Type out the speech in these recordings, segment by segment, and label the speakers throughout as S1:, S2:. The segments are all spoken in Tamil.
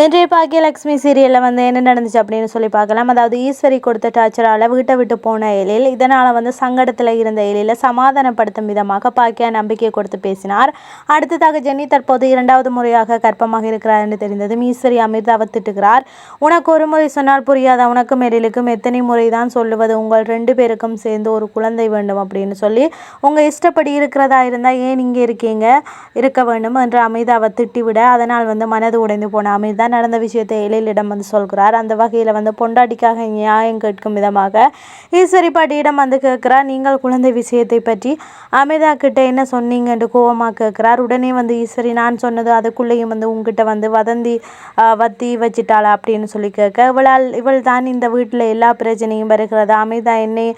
S1: இன்றைய பாக்கியலக்ஷ்மி சீரியலில் வந்து என்ன நடந்துச்சு அப்படின்னு சொல்லி பார்க்கலாம். அதாவது ஈஸ்வரி கொடுத்த டார்ச்சரால் வீட்டை விட்டு போன எழில் இதனால் வந்து சங்கடத்தில் இருந்த எழில சமாதானப்படுத்தும் விதமாக பாக்கியா நம்பிக்கை கொடுத்து பேசினார். அடுத்ததாக ஜெனி தற்போது இரண்டாவது முறையாக கர்ப்பமாக இருக்கிறார் என்று தெரிந்ததும் ஈஸ்வரி அமிர்தாவை திட்டுகிறார். உனக்கு ஒரு முறை சொன்னால் புரியாத? உனக்கும் எழிலுக்கும் எத்தனை முறை தான் சொல்லுவது? உங்கள் ரெண்டு பேருக்கும் சேர்ந்து ஒரு குழந்தை வேண்டும் அப்படின்னு சொல்லி உங்கள் இஷ்டப்படி இருக்கிறதா இருந்தால் ஏன் இங்கே இருக்கீங்க? இருக்க வேண்டும் என்று அமிர்தாவை திட்டிவிட அதனால் வந்து மனது உடைந்து போன அமிர்தா நடந்த விஷயத்தை எழிலிடம் வந்து சொல்கிறார். அந்த வகையில் வந்து பொண்டாட்டிக்காக நியாயம் கேட்கும் விதமாக ஈஸ்வரி பாட்டியிடம் வந்து கேட்கிறார் நீங்கள் குழந்தை விஷயத்தை பற்றி அமிதா கிட்ட என்ன சொன்னீங்க? என்று கோவமாக கேட்கிறார். உடனே வந்து ஈஸ்வரி நான் சொன்னது அதுக்குள்ளேயும் வந்து உங்ககிட்ட வந்து வதந்தி வத்தி வச்சிட்டாளா? அப்படின்னு சொல்லி கேட்க இவளால் இவள் தான் இந்த வீட்டில் எல்லா பிரச்சனையும் வருகிறது. அமிதா என்னை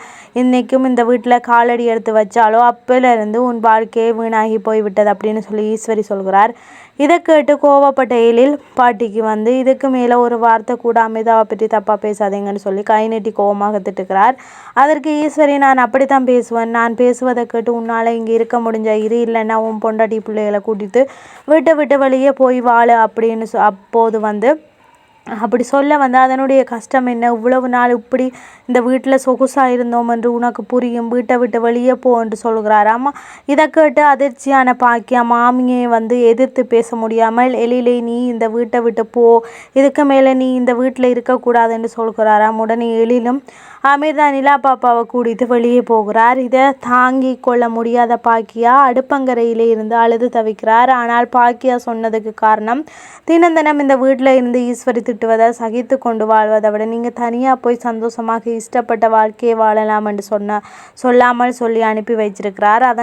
S1: இன்னைக்கும் இந்த வீட்டில் காலடி எடுத்து வச்சாலோ அப்போலேருந்து உன் வாழ்க்கையே வீணாகி போய்விட்டது. அப்படின்னு சொல்லி ஈஸ்வரி சொல்கிறார். இதை கேட்டு கோவப்பட்ட எழில் பாட்டிக்கு வந்து இதுக்கு மேலே ஒரு வார்த்தை கூட அமிதாவை பற்றி தப்பாக பேசாதீங்கன்னு சொல்லி கை நீட்டி கோவமாக திட்டுக்கிறார் அதற்கு ஈஸ்வரி நான் அப்படித்தான் பேசுவேன். நான் பேசுவதை கேட்டு உன்னால் இங்கே இருக்க முடிஞ்ச இரு இல்லைன்னா உன் பொண்டாட்டி பிள்ளைகளை கூட்டிட்டு விட்டு விட்டு வெளியே போய் வாழு அப்படின்னு சொ அப்போது வந்து அப்படி சொல்ல வந்து அதனுடைய கஷ்டம் என்ன? இவ்வளவு நாள் இப்படி இந்த வீட்டில் சொகுசாக இருந்தோம் என்று உனக்கு புரியும் வீட்டை விட்டு வெளியே போ என்று சொல்கிறார். இதை கேட்டு அதிர்ச்சியான பாக்கியா மாமியை வந்து எதிர்த்து பேச முடியாமல் எழிலே நீ இந்த வீட்டை விட்டு போ. இதுக்கு மேலே நீ இந்த வீட்டில் இருக்கக்கூடாது என்று சொல்கிறாராம் உடனே எழிலும் அமிர்தா நிலா பாப்பாவை கூட்டிட்டு வெளியே போகிறார். இதை தாங்கி கொள்ள முடியாத பாக்கியா? அடுப்பங்கரையிலே இருந்து அழுது தவிக்கிறார். ஆனால் பாக்கியா சொன்னதுக்கு காரணம் தினம் தினம் இந்த வீட்டில் இருந்து ஈஸ்வரி திட்டுவதை சகித்து கொண்டு வாழ்வதை விட நீங்கள் தனியாக போய் சந்தோஷமாக இஷ்டப்பட்ட வாழ்க்கையை வாழலாம் என்று சொன்ன சொல்லாமல் சொல்லி அனுப்பி வைச்சிருக்கிறார் அதன்